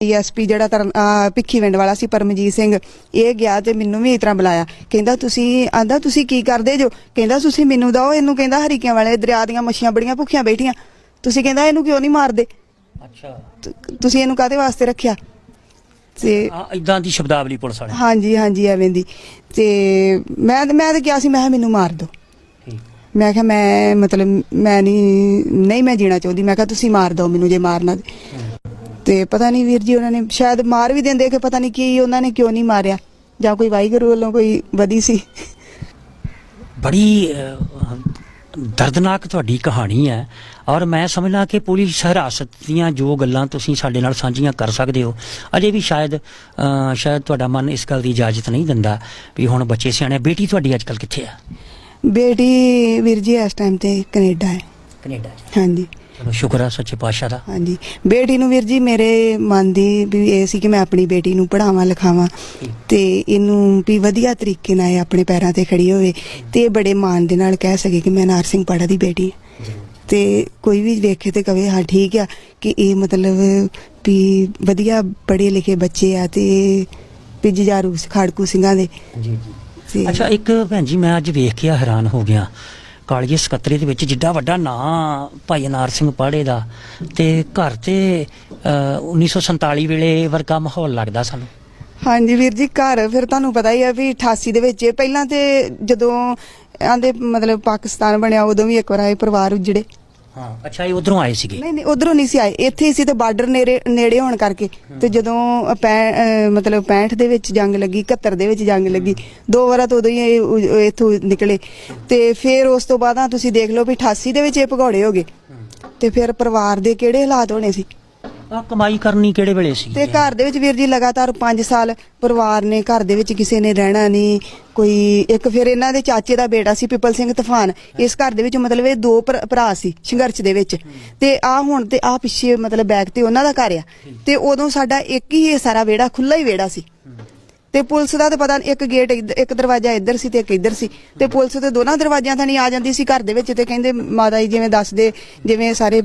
DSP ਜਿਹੜਾ ਤਰਨ ਅਹ ਭਿੱਖੀਵਿੰਡ ਵਾਲਾ ਸੀ ਪਰਮਜੀਤ ਸਿੰਘ ਇਹ ਗਿਆ ਤੇ ਮੈਨੂੰ ਵੀ ਇਸ ਤਰ੍ਹਾਂ ਬੁਲਾਇਆ। ਕਹਿੰਦਾ ਤੁਸੀਂ ਆਂਦਾ ਤੁਸੀਂ ਕੀ ਕਰਦੇ ਜੋ? ਕਹਿੰਦਾ ਤੁਸੀਂ ਮੈਨੂੰ ਦਓ ਇਹਨੂੰ ਕਹਿੰਦਾ ਹਰੀਕਿਆਂ ਵਾਲੇ ਦਰਿਆ ਦੀਆਂ ਮੱਛੀਆਂ ਬੜੀਆਂ ਭੁੱਖੀਆਂ ਬੈਠੀਆਂ। ਤੁਸੀਂ ਕਹਿੰਦਾ ਇਹਨੂੰ ਕਿਉਂ ਨਹੀਂ ਮਾਰਦੇ? ਅੱਛਾ। ਤੁਸੀਂ ਇਹਨੂੰ ਕਾਹਦੇ ਵਾਸਤੇ ਰੱਖਿਆ? ਤੇ ਇਦਾਂ ਦੀ ਸ਼ਬਦਾਵਲੀ ਪੁਲਿਸ ਵਾਲੇ। ਹਾਂਜੀ ਹਾਂਜੀ ਐਵੇਂ ਦੀ। ਤੇ ਮੈਂ ਮੈਂ ਤਾਂ ਕਿਹਾ ਸੀ ਮੈਂ ਕਿਹਾ ਮੈਨੂੰ ਮਾਰ ਦਿਓ। ਠੀਕ। ਮੈਂ ਕਿਹਾ ਮੈਂ ਮਤਲਬ ਮੈਂ ਨਹੀਂ ਨਹੀਂ ਮੈਂ ਜੀਣਾ ਚਾਹੁੰਦੀ। ਮੈਂ ਕਿਹਾ ਤੁਸੀਂ ਮਾਰ ਦਿਓ ਮੈਨੂੰ ਜੇ ਮਾਰਨਾ ਤੇ। ਪਤਾ ਨਹੀਂ ਵੀਰ ਜੀ ਉਹਨਾਂ ਨੇ ਸ਼ਾਇਦ ਮਾਰ ਵੀ ਦਿੰਦੇ ਕਿ ਪਤਾ ਨਹੀਂ ਕੀ ਉਹਨਾਂ ਨੇ ਕਿਉਂ ਨਹੀਂ ਮਾਰਿਆ ਜਾਂ ਕੋਈ ਵਾਹਿਗੁਰੂ ਵੱਲੋਂ ਕੋਈ ਵਧੀ ਸੀ। ਬੜੀ ਦਰਦਨਾਕ ਤੁਹਾਡੀ ਕਹਾਣੀ ਹੈ ਔਰ ਮੈਂ ਸਮਝਦਾ ਕਿ ਪੁਲਿਸ ਹਿਰਾਸਤ ਦੀਆਂ ਜੋ ਗੱਲਾਂ ਤੁਸੀਂ ਸਾਡੇ ਨਾਲ ਸਾਂਝੀਆਂ ਕਰ ਸਕਦੇ ਹੋ ਅਜੇ ਵੀ ਸ਼ਾਇਦ ਸ਼ਾਇਦ ਤੁਹਾਡਾ ਮਨ ਇਸ ਗੱਲ ਦੀ ਇਜਾਜ਼ਤ ਨਹੀਂ ਦਿੰਦਾ ਵੀ ਹੁਣ ਬੱਚੇ ਸਿਆਣੇ ਬੇਟੀ ਤੁਹਾਡੀ ਅੱਜ ਕੱਲ ਕਿੱਥੇ ਆ? ਬੇਟੀ ਵੀਰ ਜੀ ਇਸ ਟਾਈਮ ਤੇ ਕੈਨੇਡਾ ਹੈ। ਕੈਨੇਡਾ 'ਚ। ਹਾਂਜੀ। ਚਲੋ ਸ਼ੁਕਰ ਆ ਸੱਚੇ ਪਾਤਸ਼ਾਹ ਦਾ। ਹਾਂਜੀ। ਬੇਟੀ ਨੂੰ ਵੀਰ ਜੀ ਮੇਰੇ ਮਨ ਦੀ ਵੀ ਇਹ ਸੀ ਕਿ ਮੈਂ ਆਪਣੀ ਬੇਟੀ ਨੂੰ ਪੜਾਵਾਂ ਲਿਖਾਵਾਂ ਤੇ ਇਹਨੂੰ ਵੀ ਵਧੀਆ ਤਰੀਕੇ ਨਾਲ ਇਹ ਆਪਣੇ ਪੈਰਾਂ ਤੇ ਖੜੀ ਹੋਵੇ ਤੇ ਇਹ ਬੜੇ ਮਾਣ ਦੇ ਨਾਲ ਕਹਿ ਸਕੇ ਕਿ ਮੈਂ ਨਾਰਸਿੰਘ ਪੜਾ ਦੀ ਬੇਟੀ ਹਾਂ। ਤੇ ਕੋਈ ਵੀ ਵੇਖੇ ਤੇ ਕਵੇ ਹਾਂ ਠੀਕ ਆ ਕਿ ਇਹ ਮਤਲਬ ਵੀ ਵਧੀਆ ਪੜ੍ਹੇ ਲਿਖੇ ਬੱਚੇ ਆ ਤੇ ਜੁਝਾਰੂ ਖਾੜਕੂ ਸਿੰਘਾਂ ਦੇ। ਜੀ। ਜੀ ਅੱਛਾ ਇੱਕ ਭੈਣ ਜੀ ਮੈਂ ਅੱਜ ਵੇਖ ਕੇ ਹੈਰਾਨ ਹੋ ਗਿਆ ਕਾਲੀਏ ਸਕੱਤਰੇ ਦੇ ਵਿੱਚ ਜਿੱਡਾ ਵੱਡਾ ਨਾਂ ਭਾਈ ਅਨਾਰ ਸਿੰਘ ਪਾੜੇ ਦਾ ਤੇ ਘਰ ਤੇ ਅਹ, 1947 ਵੇਲੇ ਵਰਗਾ ਮਾਹੌਲ ਲੱਗਦਾ ਸਾਨੂੰ। ਹਾਂਜੀ ਵੀਰ ਜੀ ਘਰ ਫਿਰ ਤੁਹਾਨੂੰ ਪਤਾ ਹੀ ਆ ਵੀ 88 ਦੇ ਵਿੱਚ ਪਹਿਲਾਂ ਤੇ ਜਦੋਂ ਆਂਦੇ ਮਤਲਬ ਪਾਕਿਸਤਾਨ ਬਣਿਆ ਉਦੋਂ ਵੀ ਇੱਕ ਵਾਰ ਆਏ ਪਰਿਵਾਰ ਉਜੜੇ। ਹਾਂ। ਅੱਛਾ ਇਹ ਉਧਰੋਂ ਆਏ ਸੀਗੇ? ਨਹੀਂ ਨਹੀਂ ਉਧਰੋਂ ਨਹੀਂ ਸੀ ਆਏ। ਇੱਥੇ ਹੀ ਸੀ ਤੇ ਬਾਰਡਰ ਨੇੜੇ ਨੇੜੇ ਹੋਣ ਕਰਕੇ। ਤੇ ਜਦੋਂ ਪੈ- ਅਹ ਮਤਲਬ 65 ਦੇ ਵਿੱਚ ਜੰਗ ਲੱਗੀ 71 ਦੇ ਵਿੱਚ ਜੰਗ ਲੱਗੀ ਦੋ ਵਾਰਾਂ ਤੋਂ ਉਦੋਂ ਹੀ ਇਹ ਉ- ਉ- ਇੱਥੋਂ ਨਿਕਲੇ। ਤੇ ਫਿਰ ਉਸ ਤੋਂ ਬਾਅਦ ਆ ਤੁਸੀਂ ਦੇਖ ਲਓ ਵੀ 88 ਦੇ ਵਿੱਚ ਇਹ ਭਗੌੜੇ ਹੋ ਗਏ। ਤੇ ਫਿਰ ਪਰਿਵਾਰ ਦੇ ਕਿਹੜੇ ਹਾਲਾਤ ਹੋਣੇ ਸੀ? ਆ ਕਮਾਈ ਕਰਨੀ ਕਿਹੜੇ ਵੇਲੇ ਸੀ? ਤੇ ਘਰ ਦੇ ਵਿੱਚ ਵੀਰ ਜੀ ਲਗਾਤਾਰ 5 ਸਾਲ ਪਰਿਵਾਰ ਨੇ ਘਰ ਦੇ ਵਿੱਚ ਕਿਸੇ ਨੇ ਰਹਿਣਾ ਨਹੀਂ ਕੋਈ ਇੱਕ ਫਿਰ ਇਹਨਾਂ ਦੇ ਚਾਚੇ ਦਾ ਬੇਟਾ ਸੀ ਪਿਪਲ ਸਿੰਘ ਤੂਫਾਨ ਇਸ ਘਰ ਦੇ ਵਿੱਚ ਮਤਲਬ ਇਹ ਦੋ ਭਰਾ ਸੀ ਸੰਘਰਸ਼ ਦੇ ਵਿੱਚ। ਤੇ ਆ ਹੁਣ ਤੇ ਆ ਪਿੱਛੇ ਮਤਲਬ ਬੈਕ ਤੇ ਉਹਨਾਂ ਦਾ ਘਰ ਆ। ਤੇ ਉਦੋਂ ਸਾਡਾ ਇੱਕ ਹੀ ਇਹ ਸਾਰਾ ਵਿਹੜਾ ਖੁੱਲਾ ਹੀ ਵਿਹੜਾ ਸੀ। ਤੇ ਪੁਲਿਸ ਦਾ ਤਾਂ ਪਤਾ ਨੀ, ਇੱਕ ਗੇਟ ਇੱਧ- ਇੱਕ ਦਰਵਾਜ਼ਾ ਇੱਧਰ ਸੀ ਤੇ ਇੱਕ ਇੱਧਰ ਸੀ। ਤੇ ਪੁਲਿਸ ਤੇ ਦੋਨਾਂ ਦਰਵਾਜ਼ਿਆਂ ਥਾਣੀ ਆ ਜਾਂਦੀ ਸੀ ਘਰ ਦੇ ਵਿੱਚ ਤੇ ਕਹਿੰਦੇ ਮਾਤਾ ਜੀ ਜਿਵੇਂ ਦੱਸਦੇ ਜਿਵੇਂ ਸਾਰੇ